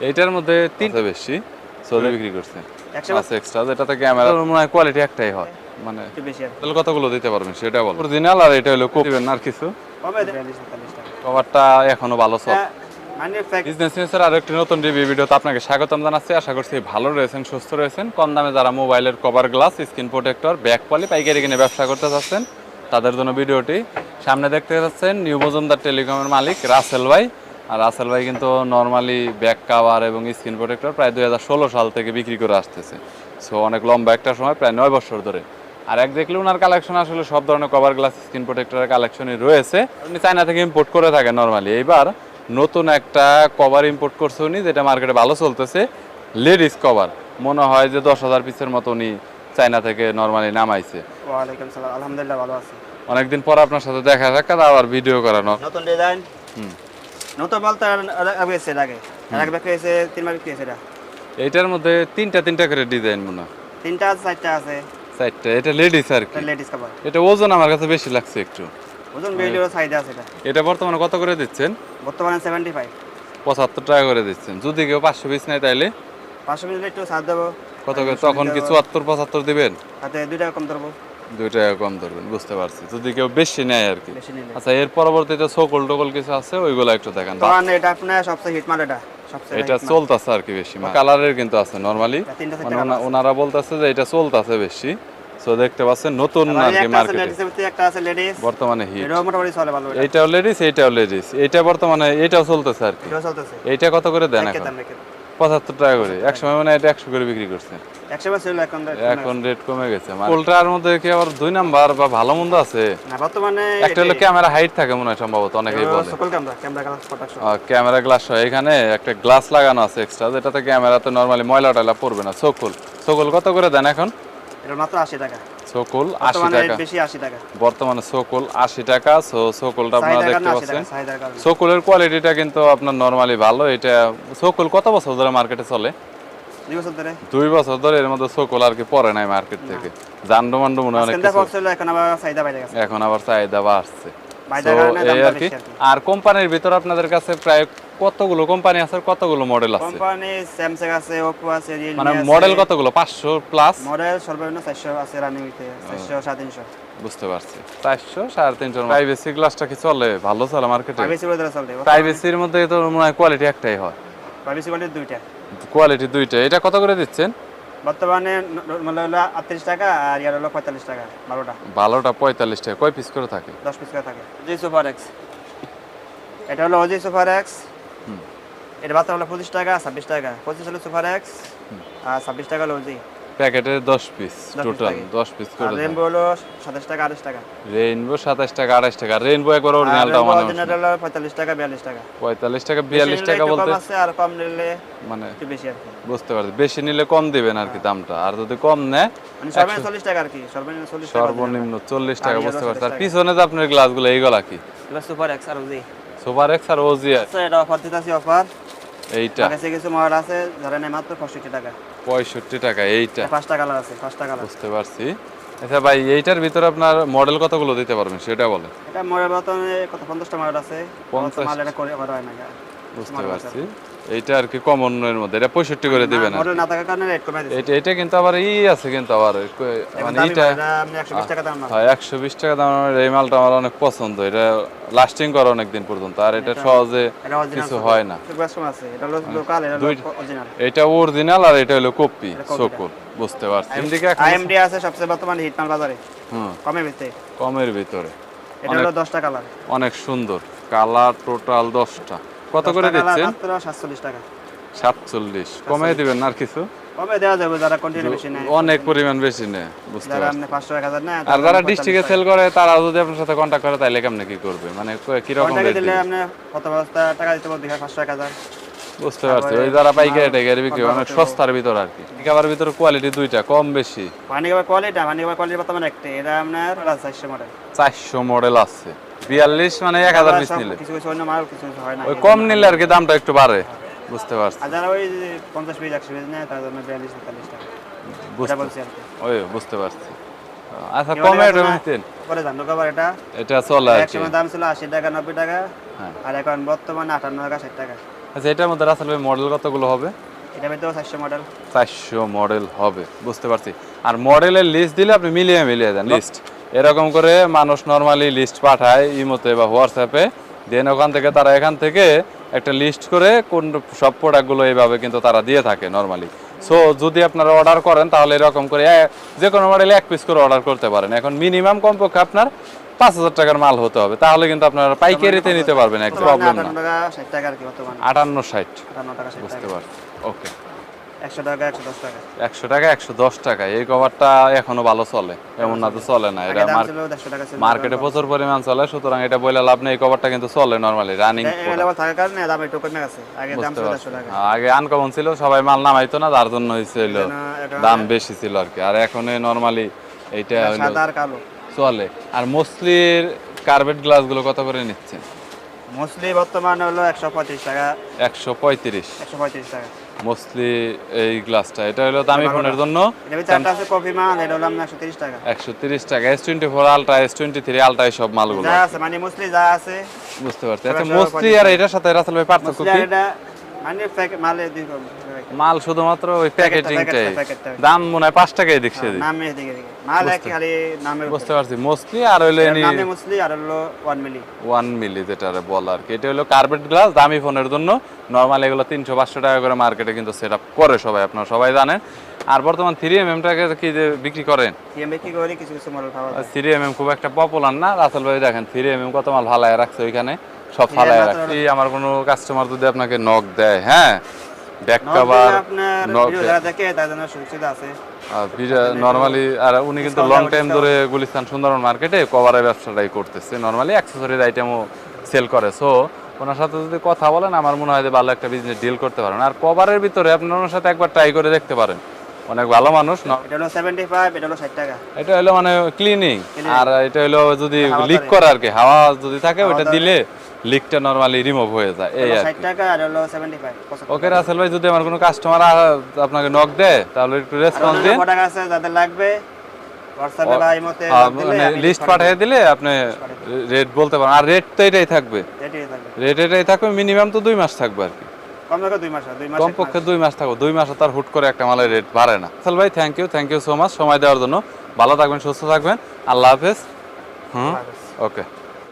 এইটার মধ্যে তিনটা বেশি চলে বিক্রি করছে। আছে এক্সট্রা যেটাতে ক্যামেরা মনে হয় কোয়ালিটি একটাই হয় মানে একটু বেশি আর তাহলে কতগুলো দিতে পারবেন সেটা বল। অরিজিনাল আর এটা হলো কপি দিবেন আর কিছু? কভারটা এখনও ভালো চল হ্যাঁ, fact- বিজনেস নিউজের আরও একটি নতুন রিভিউ ভিডিওতে আপনাকে স্বাগতম জানাচ্ছি। আশা করছি ভালো রয়েছেন সুস্থ রয়েছেন। কম দামে যারা মোবাইলের cover glass screen protector back poly পাইকারি কিনে ব্যবসা করতে চাচ্ছেন তাদের জন্য ভিডিওটি সামনে দেখতে পাচ্ছেন নিউ মজুমদার টেলিকমের মালিক রাসেল ভাই। আর রাসেল ভাই কিন্তু নর্মালি ব্যাক কাভার এবং স্ক্রিন প্রোটেক্টর প্রায় দু হাজার ষোলো সাল থেকে বিক্রি করে আসতেছে। সো অনেক লম্বা একটা সময় প্রায় নয় বছর ধরে। আর এক দেখলে ওনার কালেকশন আসলে সব ধরনের কভার গ্লাস স্ক্রিন প্রোটেক্টরের কালেকশনই রয়েছে। উনি চায়না থেকে ইম্পোর্ট করে থাকেন নর্মালি এইবার নতুন একটা কভার ইম্পোর্ট করছে উনি যেটা মার্কেটে ভালো চলতেছে লেডিস কভার মনে হয় যে দশ হাজার পিসের মতো উনি চায়না থেকে নর্মালি নামাইছে। ওয়ালাইকুম সালাম আলহামদুলিল্লাহ ভালো আছি। অনেকদিন পর আপনার সাথে দেখা সাক্ষাৎ আবার ভিডিও করানো। নতুন ডিজাইন হুম। নতুন বলতে আর- আর আগে আগে। বিক্রি হয়েছে তিন মাস বিক্রি হয়েছে এটা। এইটার মধ্যে তিনটা তিনটা করে ডিজাইন মনে তিনটা চারটা আছে। চারটা এটা লেডিস আর কি। লেডিস কাভার এটা ওজন আমার কাছে বেশি লাগছে একটু। ওজন বেলিও সাইডে আছে এটা। এটা বর্তমানে কত করে দিচ্ছেন? বর্তমানে সেভেন্টি ফাইভ পঁচাত্তর টাকা করে দিচ্ছেন। যদি কেউ পাঁচশো পিস নেয় তাইলে? পাঁচশো মিনিট একটু সাথ দেবো। কত করে? তখন কি চুয়াত্তর পঁচাত্তর দিবেন? তাতে দুই টাকা কম ধরবো। দুই টাকা কম ধরবেন বুঝতে পারছি। যদি কেউ বেশি নেয় আর কি। আচ্ছা এর পরবর্তীতে সকল টকল কিছু আছে? ওইগুলো একটু দেখান। তখন এটা আপনার সবচেয়ে হিট মাল এটা এটা চলতেছে আর কি বেশি কালারের কিন্তু আছে নর্মালি মানে ওনারা বলতেছে যে এটা চলতেছে বেশি। সো দেখতে পাচ্ছেন নতুন আর কি মার্কেটে একটা আছে লেডিস বর্তমানে হিট এটাও মোটামুটি চলে ভালো এটা। লেডিস এইটাও লেডিস এইটা বর্তমানে এইটাও চলতেছে আর কি। এটাও চলতেছে। এইটা কত করে দেন এখন? পঁচাত্তর টাকা করে। এক সময় মানে এটা একশো করে বিক্রি করছে। একশো বার ছিল এখন এখন রেট কমে গেছে। পোলটার মধ্যে কি আবার দুই নাম্বার বা ভালো মন্দ আছে? বর্তমানে একটা হলো ক্যামেরা হাইট থাকে মনে হয় সম্ভবত অনেকেই বলে। ক্যামেরা গ্লাস হয়। এখানে একটা গ্লাস লাগানো আছে এক্সট্রা যেটাতে ক্যামেরাতে নর্মালি ময়লা টয়লা পড়বে না সকল সকল কত করে দেন এখন? এটা মাত্র আশি টাকা। সকল আশি বর্তমানে টাকা। বেশি আশি টাকা। বর্তমানে সকল আশি টাকা সো সকলটা আপনারা দেখতে পাচ্ছেন। সকলের কোয়ালিটিটা কিন্তু আপনার নরমালি ভালো। এটা সকল কত বছর ধরে মার্কেটে চলে? দুই বছর ধরে। এর মধ্যে সকল আর কি পরে নাই মার্কেট থেকে। জান্ডু মান্ডু মনে হয় অনেক এখন আবার চাহিদা বাড়ছে এখন আবার চাহিদা বাড়ছে। এই আর কি? আর কোম্পানির ভিতর আপনাদের কাছে প্রায় কতগুলো কোম্পানি আছে কতগুলো মডেল আছে? কোম্পানি স্যামসাং আছে ওপো আছে রিয়েলমি মানে মডেল কতগুলো? পাঁচশো প্লাস মডেল সর্বনিম্ন চারশো আছে রানিং চারশো সাড়ে তিনশো। বুঝতে পারছি। চারশো সাড়ে তিনশো প্রাইভেসি গ্লাসটা কি চলে? ভালো চলে মার্কেটে প্রাইভেসির মধ্যে তো মনে হয় কোয়ালিটি একটাই হয়। প্রাইভেসি বলে দুইটা। কোয়ালিটি দুইটা। এটা কত করে দিচ্ছেন? বর্তমানে মূল্য হলো আটত্রিশ টাকা আর ইয়ার হলো পঁয়তাল্লিশ টাকা বারোটা। বারোটা পঁয়তাল্লিশ টাকা। কয় পিস করে থাকে? দশ পিস করে থাকে। জি সুপার এক্স এটা হলো অজি সুপার এক্স। এটা বাচ্চা হলো পঁচিশ টাকা ছাব্বিশ টাকা। পঁচিশ হলো সুপার এক্স আর ছাব্বিশ টাকা হলো অজি প্যাকেটে দশ পিস টোটাল থাকে। দশ পিস আর করে রেনবো হলো সাতাশ টাকা আঠাশ টাকা। রেইনবো সাতাশ টাকা আড়াইশ টাকা। রেইনবো একবার অরিজিনালটা মানে অরিজিনাল হলো পঁয়তাল্লিশ টাকা বিয়াল্লিশ টাকা। পঁয়তাল্লিশ টাকা বিয়াল্লিশ বেশি টাকা নিলে বলতে কম আছে আর কম নিলে মানে একটু বেশি আর কি। বুঝতে পারছি। বেশি নিলে কম দিবেন আর কি দামটা। আর যদি কম নেয় মানে সর্বনিম্ন চল্লিশ টাকা আর কি। সর্বনিম্ন চল্লিশ টাকা সর্বনিম্ন চল্লিশ টাকা বুঝতে পারছি। আর পিছনে যে আপনার গ্লাসগুলো এইগুলা কি? এবার super X R OG super X R OG আচ্ছা এটা অফার দিতেছি অফার এইটা। কাছে কিছু মাল আছে ধরেন মাত্র পঁয়ষট্টি টাকা। পঁয়ষট্টি টাকা এইটা। পাঁচটা কালার আছে পাঁচটা কালার। বুঝতে পারছি। আচ্ছা ভাই এইটার ভিতরে আপনার মডেল কতগুলো দিতে পারবেন সেটা বলেন। এটা মডেল বর্তমানে কত পঞ্চাশটা মডেল আছে। 50 মাল এটা করে করা হয় না বুঝতে পারছি। এইটা আর কি কমন এর মধ্যে। এটা পঁয়ষট্টি করে দিবেন মডেল না থাকার কারণে রেট কমে দিচ্ছে এটা এটা কিন্তু আবার ই আছে কিন্তু আবার মানে দামি এটা আপনি একশো বিশ টাকা দাম না হয় একশো বিশ টাকা দামের এই মালটা আমার অনেক পছন্দ। এটা লাস্টিং করে অনেক দিন পর্যন্ত। আর এটা সহজে কিছু হয় না। আছে। এটা হলো লোকাল এটা অরিজিনাল এটা অরিজিনাল আর এটা হলো কপি সকল বুঝতে পারছি। এমডিকে এখন আইএমডি আছে সবচেয়ে বর্তমানে হিট মাল বাজারে। হুম। কমে বেচতে কমের ভিতরে। এটা হলো দশটা কালার অনেক সুন্দর। কালার টোটাল দশটা। কত করে দিচ্ছেন? মাত্র সাতচল্লিশ টাকা। সাতচল্লিশ। কমে দিবেন আর কিছু? কমে দেওয়া যাবে যারা কন্টিনিউ বেশি নেয়। অনেক পরিমাণ বেশি নেয় বুঝতে যারা আপনি পাঁচশো এক হাজার নেয় আর যারা ডিস্ট্রিক্টে সেল করে তারা যদি আপনার সাথে কন্ট্যাক্ট করে তাহলে কেমনে কি করবে? মানে ক- কন্টাক্টে রেট দিলে আপনি কত বস্তা টাকা দিতে পারবেন পাঁচশো এক হাজার। বুঝতে পারছি। ওই যারা পাইকারি টাইকারি বিক্রি করে, অনেক সস্তার ভিতর আর কি। খাবার ভিতরে কোয়ালিটি দুইটা কম বেশি। পানি খাবার কোয়ালিটি পানি খাবার কোয়ালিটি বর্তমানে একটা। এটা আপনার চারশো মডেল। চারশো মডেল আছে। বিয়াল্লিশ মানে এক হাজার পিস নিলে। কিছু কিছু অন্য মাল কিছু কিছু হয় না। ওই কম নিলে আর কি দামটা একটু বাড়ে বুঝতে পারছি। ওই বুঝতে পারছি। আচ্ছা কমে পরে এটা। এটা চলে আর এক সময় দাম ছিল আশি টাকা নব্বই টাকা। হ্যাঁ। আর এখন বর্তমানে আটান্ন টাকা ষাট টাকা। আচ্ছা এটার মধ্যে ভাই মডেল কতগুলো হবে? এটা ভিতরে চারশো মডেল চারশো মডেল হবে বুঝতে পারছি। আর মডেলের লিস্ট দিলে আপনি মিলিয়ে মিলিয়ে দেন লিস্ট এরকম করে মানুষ নর্মালি লিস্ট পাঠায় ইমোতে বা হোয়াটসঅ্যাপে দেন ওখান থেকে তারা এখান থেকে একটা লিস্ট করে কোন সব প্রোডাক্টগুলো এইভাবে কিন্তু তারা দিয়ে থাকে নর্মালি সো যদি আপনারা অর্ডার করেন তাহলে এরকম করে যে কোনো মডেলে এক পিস করে অর্ডার করতে পারেন। এখন মিনিমাম কমপক্ষে আপনার পাঁচ হাজার টাকার মাল হতে হবে। তাহলে কিন্তু আপনারা পাইকারিতে নিতে পারবেন এক প্রবলেম না। আটান্ন ষাট বুঝতে পারছি। ওকে একশো টাকা একশো দশ টাকা। একশো টাকা একশো দশ টাকা। এই কভারটা এখনও ভালো চলে। এমন না তো চলে না। এটা মার্কেটে প্রচুর পরিমাণ চলে। সুতরাং এটা বলে লাভ নেই। এই কভারটা কিন্তু চলে নর্মালি রানিং থাকার কারণে দাম একটু কমে গেছে। আগে দাম টাকা। আগে আনকমন ছিল সবাই মাল নামাইতো না তার জন্য হয়েছিল দাম বেশি ছিল আর কি। আর এখন নর্মালি এইটা হলো চলে। আর মসলির কার্বেট গ্লাসগুলো কত করে নিচ্ছেন? মুসলি বর্তমানে হলো একশো পঁয়ত্রিশ টাকা। একশো পঁয়ত্রিশ। একশো পঁয়ত্রিশ টাকা। মোস্টলি এই গ্লাসটা এটা হলো দামি ফোনের জন্য। এটা আছে কফি মাল এটা হলো আপনার একশো তিরিশ টাকা। S twenty four ultra S twenty three ultra সব মালগুলো। যা আছে মানে মোস্টলি যা আছে। বুঝতে পারছি। আচ্ছা মোস্টলি মসলি আর এটার সাথে রাসেল ভাই পার্থক্য কি? এটা মানে প্যাকেট মালে। মাল শুধুমাত্র ওই প্যাকেটিংটাই প্যাকেটটা, প্যাকেটটা। দাম মনে হয় পাঁচ টাকায় দেখছে নামে মাল খালি নামের বুঝতে পারছি। মসলি আর হইল নামে মুসলি আর হলো ওয়ান মিলি ওয়ান মিলি যেটা বলা আর কি। এটা হলো কার্পেট গ্লাস দামি ফোনের জন্য। নর্মালি এগুলো তিনশো পাঁচশো টাকা করে মার্কেটে কিন্তু সেট করে সবাই আপনারা সবাই জানেন। আর বর্তমান থ্রি এম এমটাকে কি যে বিক্রি করেন? করি? কিছু কিছু যায়। থ্রি এম এম খুব একটা পপুলার না। রাসেল ভাই দেখেন থ্রি এম এম কত মাল ভালায় রাখছে ওইখানে? সব ফালায় মাত্র রাখছে। আমার কোনো কাস্টমার যদি আপনাকে নক দেয় হ্যাঁ? ব্যাক কভার নর্মালি আর উনি কিন্তু লং টাইম ধরে গুলিস্তান সুন্দরবন মার্কেটে কভারের ব্যবসাটাই করতেছে। নর্মালি অ্যাক্সেসরিজ আইটেমও সেল করে। সো ওনার সাথে যদি কথা বলেন আমার মনে হয় যে ভালো একটা বিজনেস ডিল করতে পারেন। আর কভারের ভিতরে আপনি ওনার সাথে একবার ট্রাই করে দেখতে পারেন। অনেক ভালো মানুষ এটা হলো সেভেন্টি ফাইভ এটা হলো ষাট টাকা। এটা হলো মানে ক্লিনিং আর এটা হলো যদি লিক। করে আর কি হাওয়া যদি থাকে ওটা দিলে লিকটা নরমালি রিমুভ হয়ে যায় এই আর টাকা আর হলো সেভেন্টি ফাইভ ওকে রাসেল ভাই যদি আমার কোনো কাস্টমার আপনাকে নক দেয় তাহলে একটু রেসপন্স দিন। প্রোডাক্ট আছে যাদের লাগবে হোয়াটসঅ্যাপে বা ইমোতে মানে লিস্ট পাঠিয়ে দিলে আপনি রেট বলতে পারেন। আর রেট তো এটাই থাকবে। এটাই থাকবে। রেট এটাই থাকবে মিনিমাম তো দুই মাস থাকবে আর কি। কমপক্ষে দুই মাস দুই মাসে তার হুট করে একটা মালের রেট বাড়ে না। আসল ভাই thank you thank you so much সময় দেওয়ার জন্য। ভালো থাকবেন সুস্থ থাকবেন। আল্লাহ হাফেজ। হুম? ওকে